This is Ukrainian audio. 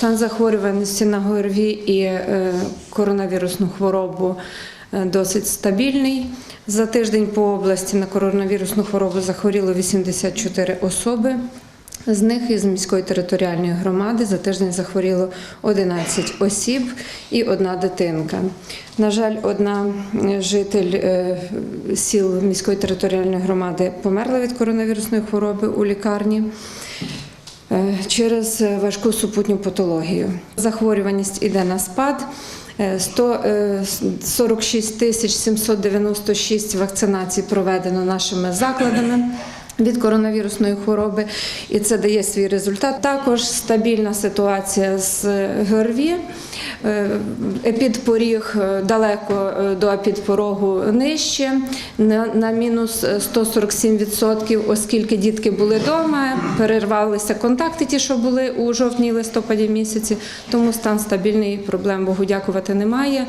Стан захворюваності на ГРВІ і е, коронавірусну хворобу е, досить стабільний. За тиждень по області на коронавірусну хворобу захворіло 84 особи. З них із міської територіальної громади за тиждень захворіло 11 осіб і одна дитинка. На жаль, одна е, житель сіл міської територіальної громади померла від коронавірусної хвороби у лікарні через е, важку супутню патологію. Захворюваність іде на спад. Е, 146 тисяч 796 вакцинацій проведено нашими закладами. Від коронавірусної хвороби, і це дає свій результат. Також стабільна ситуація з ГРВІ. Е, Епідпоріг е, далеко е, до епідпорогу нижче, на, мінус 147%, оскільки дітки були вдома, перервалися контакти, ті, що були у жовтні листопаді місяці. Тому стан стабільний, проблем Богу дякувати немає.